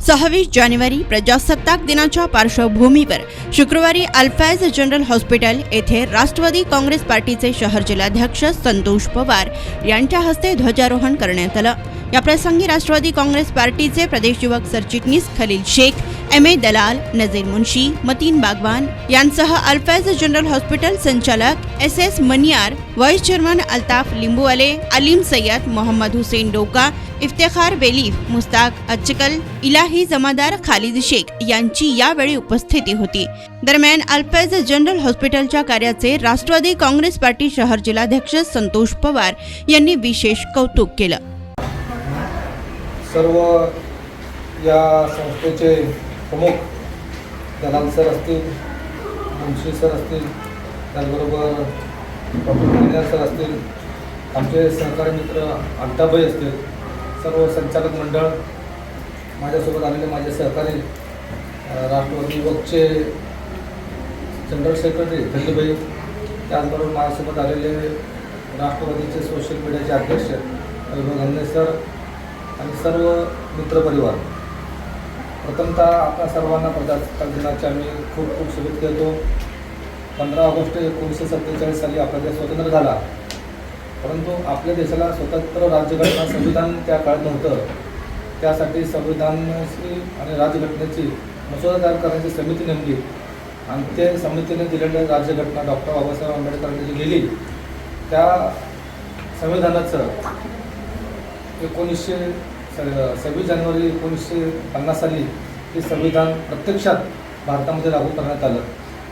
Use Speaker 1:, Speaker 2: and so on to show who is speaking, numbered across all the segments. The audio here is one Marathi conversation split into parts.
Speaker 1: सहावीस जानेवारी प्रजासत्ताक दिनाच्या पार्श्वभूमीवर शुक्रवारी अल्फायज जनरल हॉस्पिटल येथे राष्ट्रवादी काँग्रेस पार्टीचे शहर जिल्हाध्यक्ष संतोष पवार यांच्या हस्ते ध्वजारोहण करण्यात आलं. याप्रसंगी राष्ट्रवादी काँग्रेस पार्टीचे प्रदेश युवक सरचिटणीस खलील शेख एम ए दलाल नजीर मुन्शी मतीन बागवान यांसह अल्फायज जनरल हॉस्पिटल संचालक S S Maniyar vice chairman Altaf Limbuwale Aleem Sayyed Mohammed Hussain Doka Iftekhar वेलीफ Mushtaq अच्चकल Ilahi जमादार खालिद शेख यांची यावेळी उपस्थिती होती. दरम्यान अल्फेज जनरल हॉस्पिटलच्या कार्याचे राष्ट्रवादी काँग्रेस पार्टी शहर जिल्हाध्यक्ष संतोष पवार यांनी विशेष कौतुक केलं.
Speaker 2: सर्व या संस्थेचे प्रमुख दलाल सर असतील मुंशी सर असतील त्याचबरोबर डॉक्टर सर असतील आमचे सहकारी मित्र अंताबाई असतील सर्व संचालक मंडळ माझ्यासोबत आलेले माझे सहकारी राष्ट्रवादी युवकचे जनरल सेक्रेटरी दिल्लीबाई त्याचबरोबर माझ्यासोबत आलेले राष्ट्रवादीचे सोशल मीडियाचे अध्यक्ष वैभव गांधे सर आणि सर्व मित्रपरिवार प्रथमतः आपल्या सर्वांना प्रजासत्ताक दिनाच्या आम्ही खूप खूप शुभेच्छा देतो. पंधरा ऑगस्ट एकोणीसशे सत्तेचाळीस साली आपला देश स्वतंत्र झाला. परंतु आपल्या देशाला स्वतंत्र राज्यघटना संविधान त्या काळात नव्हतं. त्यासाठी संविधानाची आणि राज्यघटनेची मसुदा तयार करण्याची समिती नेमली. आणि ते समितीने दिलेल्या राज्यघटना डॉक्टर बाबासाहेब आंबेडकरांनी जी लिहिली त्या संविधानाचं एकोणीसशे स- सव्वीस जानेवारी एकोणीसशे पन्नास साली हे संविधान प्रत्यक्षात भारतामध्ये लागू करण्यात आलं.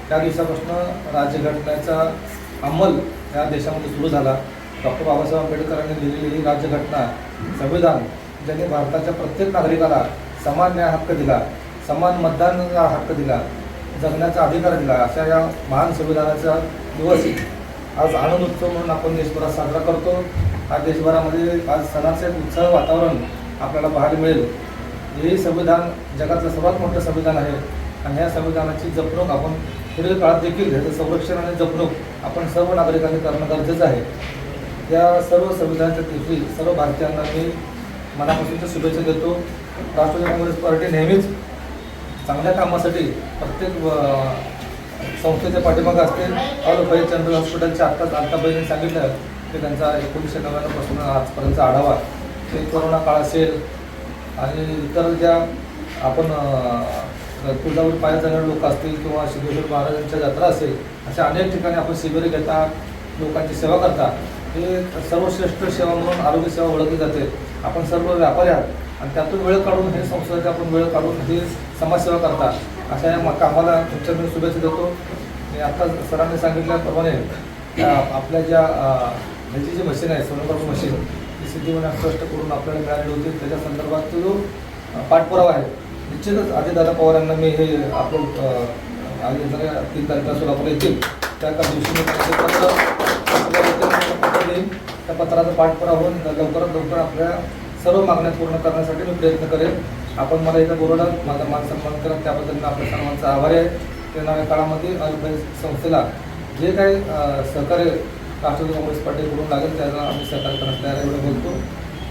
Speaker 2: त्या दिवसापासून राज्यघटनेचा अंमल या देशामध्ये सुरू झाला. डॉक्टर बाबासाहेब आंबेडकरांनी लिहिलेली ही राज्यघटना संविधान ज्याने भारताच्या प्रत्येक नागरिकाला समान न्याय हक्क दिला समान मतदानाचा हक्क दिला जगण्याचा अधिकार दिला अशा या महान संविधानाचा दिवस आज आनंद उत्सव म्हणून आपण देशभरात साजरा करतो. आज देशभरामध्ये आज सणाचे उत्साह वातावरण आपल्याला पाहायला मिळेल. हे संविधान जगातलं सर्वात मोठं संविधान आहे आणि ह्या संविधानाची जपणूक आपण पुढील काळात देखील ह्याचं संरक्षण आणि जपणूक आपण सर्व नागरिकांनी करणं गरजेचं आहे. या सर्व संविधानाच्या तिथी सर्व भारतीयांना मी मनापासूनच्या शुभेच्छा देतो. राष्ट्रवादी काँग्रेस पार्टी नेहमीच चांगल्या कामासाठी प्रत्येक संस्थेच्या पाठीमागं असते. ऑल फाईव्ह हॉस्पिटलच्या आत्ताच आत्ताबाईंनी सांगितलं की त्यांचा एकोणीसशे नव्याण्णवपासून आजपर्यंतचा आढावा. ते कोरोना काळ असेल आणि इतर ज्या आपण तुळजापूर पाया जाणारे लोक असतील किंवा सिद्धेश्वर महाराजांच्या जत्रा असेल अशा अनेक ठिकाणी आपण शिबिरे घेता लोकांची सेवा करता. हे सर्वश्रेष्ठ सेवा म्हणून आरोग्य सेवा ओळखली जाते. आपण सर्व व्यापारी आहात आणि त्यातून वेळ काढून हे संस्थेचे आपण वेळ काढून हे समाजसेवा करता अशा या कामाला तुमच्या मी शुभेच्छा देतो. आणि आता सरांनी सांगितल्याप्रमाणे त्या आपल्या ज्या ह्याची जी मशीन आहे सोनोग्राफी मशीन ती सिद्धिवाने स्पष्ट करून आपल्याला मिळाली होती. त्याच्या संदर्भात जो पाठपुरावा आहे निश्चितच आदिदादा पवार यांना मी हे आपण आज जरा तीन तारखेला सोलापूर येतील. त्या दिवशी मी देईन त्या पत्राचा पाठपुरा होऊन लवकरात लवकर आपल्या सर्व मागण्या पूर्ण करण्यासाठी मी प्रयत्न करेन आपण मला इथं बोलवलं माझा मान सन्मान करा त्याबद्दल मी आपल्या सर्वांचा आभारी आहे. येणाऱ्या काळामध्ये अल्फाईज संस्थेला जे काही सहकार्य राष्ट्रवादी काँग्रेस पार्टीकडून लागेल त्याला आम्ही सहकार्य करण्यास तयार आहे एवढं बोलतो.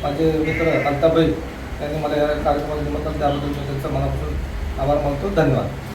Speaker 2: माझे मित्र अल्ताबाई त्यांनी मला या कार्यक्रमात निमंत्रण त्याबद्दल मी त्यांचा मनापासून आभार मानतो. धन्यवाद.